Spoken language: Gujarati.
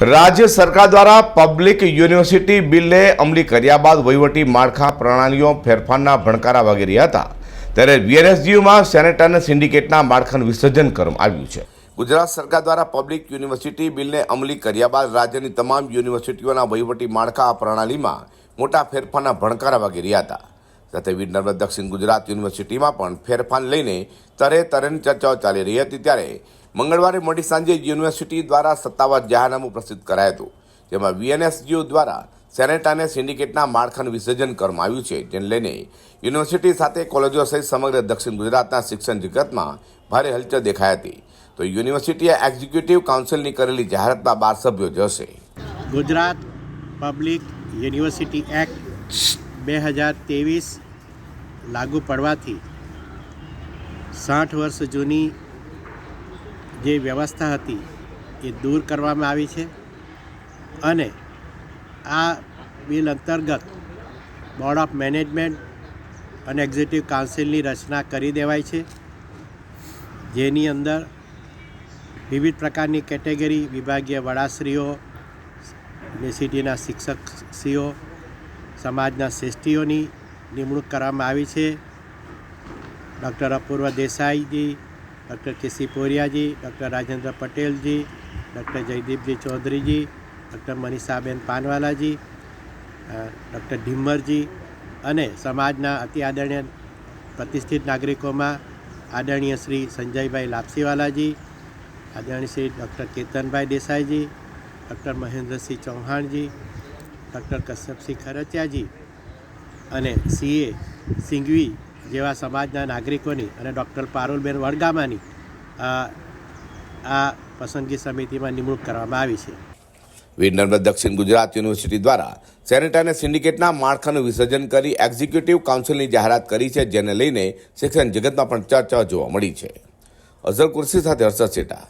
રાજ્ય સરકાર દ્વારા પબ્લિક યુનિવર્સિટી બિલને અમલી કર્યા બાદ વહીવટી માળખા પ્રણાલીઓ ફેરફારના ભણકારા વાગી રહ્યા હતા. ત્યારે વીએનએસજીયુમાં સેનેટ અને સિન્ડિકેટના માળખાનું વિસર્જન કરવામાં આવ્યું છે. ગુજરાત સરકાર દ્વારા પબ્લિક યુનિવર્સિટી બિલને અમલી કર્યા બાદ રાજ્યની તમામ યુનિવર્સિટીઓના વહીવટી માળખા પ્રણાલીમાં મોટા ફેરફારના ભણકારા વાગી રહ્યા હતા. સાથે વીર નર્મદ દક્ષિણ ગુજરાત યુનિવર્સિટીમાં પણ ફેરફાર લઈને તરે તરેની ચર્ચાઓ ચાલી રહી હતી ત્યારે મંગળવારે મોડી સાંજે યુનિવર્સિટી દ્વારા સત્તાવાર જાહેરનામું પ્રસિદ્ધ કરાયું હતું, જેમાં વીએનએસજીઓ દ્વારા સેનેટ અને સિન્ડિકેટના માળખાનું વિસર્જન કરવામાં આવ્યું છે, જેને લઈને યુનિવર્સિટી સાથે કોલેજો સહિત સમગ્ર દક્ષિણ ગુજરાતના શિક્ષણ જગતમાં ભારે હલચલ દેખાઈ હતી. તો યુનિવર્સિટીએ એક્ઝિક્યુટિવ કાઉન્સિલની કરેલી જાહેરાતમાં બાર સભ્યો જશે. ગુજરાત પબ્લિક યુનિવર્સિટી એક્ટ બે હજાર ત્રેવીસ લાગુ પડવાથી સાઠ વર્ષ જૂની જે વ્યવસ્થા હતી એ દૂર કરવામાં આવી છે અને આ બિલ અંતર્ગત બોર્ડ ઓફ મેનેજમેન્ટ અને એક્ઝિક્યુટિવ કાઉન્સિલની રચના કરી દેવાય છે. જેની અંદર વિવિધ પ્રકારની કેટેગરી વિભાગીય વડાશ્રીઓ યુનિવર્સિટીના શિક્ષકશ્રીઓ, સમાજના શ્રેષ્ઠીઓની નિમણૂક કરવામાં આવી છે. ડૉક્ટર અપૂર્વ દેસાઈજી ડૉક્ટર કેસી પોરિયાજી doctor Rajendra પટેલજી doctor જયદીપજી Chaudharyji doctor મનીષાબેન પાનવાલાજી ડૉક્ટર ઢીમ્મરજી અને સમાજના અતિ આદરણીય પ્રતિષ્ઠિત નાગરિકોમાં આદરણીય શ્રી સંજયભાઈ લાપસીવાલાજી આદરણીય Shri doctor Ketanbhai Desai ji doctor Mahendrasinh Chauhan ji doctor Kashyapsinh Kharchiya ji અને સીએ સિંઘવી જેવા સમાજના નાગરિકોની અને ડૉક્ટર પારુલબેન વડગામાની આ પસંદગી સમિતિમાં નિમણૂક કરવામાં આવી છે. વિનર્મદ દક્ષિણ ગુજરાત યુનિવર્સિટી દ્વારા સેનેટ અને સિન્ડિકેટના માળખાનું વિસર્જન કરી એક્ઝિક્યુટિવ કાઉન્સિલની જાહેરાત કરી છે, જેને લઈને શિક્ષણ જગતમાં પણ ચર્ચા જોવા મળી છે. અઝર કુર્સી સાથે હર્ષદ સેટા.